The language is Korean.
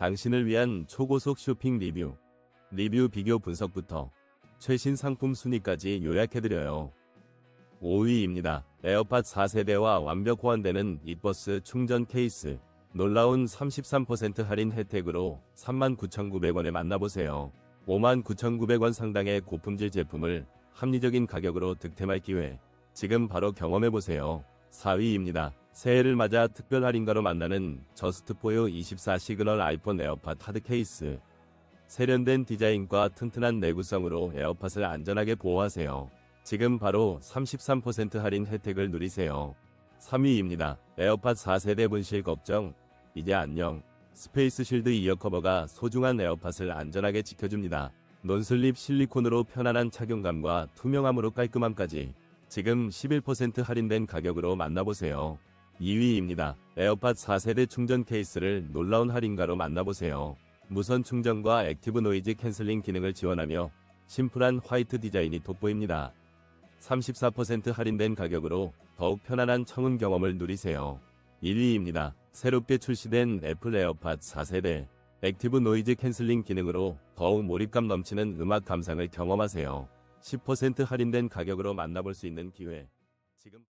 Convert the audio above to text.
당신을 위한 초고속 쇼핑 리뷰, 리뷰 비교 분석부터 최신 상품 순위까지 요약해드려요. 5위입니다. 에어팟 4세대와 완벽 호환되는 이버스 충전 케이스. 놀라운 33% 할인 혜택으로 39,900원에 만나보세요. 59,900원 상당의 고품질 제품을 합리적인 가격으로 득템할 기회. 지금 바로 경험해보세요. 4위입니다. 새해를 맞아 특별 할인가로 만나는 저스트포유 24 시그널 아이폰 에어팟 하드 케이스. 세련된 디자인과 튼튼한 내구성으로 에어팟을 안전하게 보호하세요. 지금 바로 33% 할인 혜택을 누리세요. 3위입니다. 에어팟 4세대 분실 걱정. 이제 안녕. 스페이스 실드 이어 커버가 소중한 에어팟을 안전하게 지켜줍니다. 논슬립 실리콘으로 편안한 착용감과 투명함으로 깔끔함까지 지금 11% 할인된 가격으로 만나보세요. 2위입니다. 에어팟 4세대 충전 케이스를 놀라운 할인가로 만나보세요. 무선 충전과 액티브 노이즈 캔슬링 기능을 지원하며 심플한 화이트 디자인이 돋보입니다. 34% 할인된 가격으로 더욱 편안한 청음 경험을 누리세요. 1위입니다. 새롭게 출시된 애플 에어팟 4세대 액티브 노이즈 캔슬링 기능으로 더욱 몰입감 넘치는 음악 감상을 경험하세요. 10% 할인된 가격으로 만나볼 수 있는 기회. 지금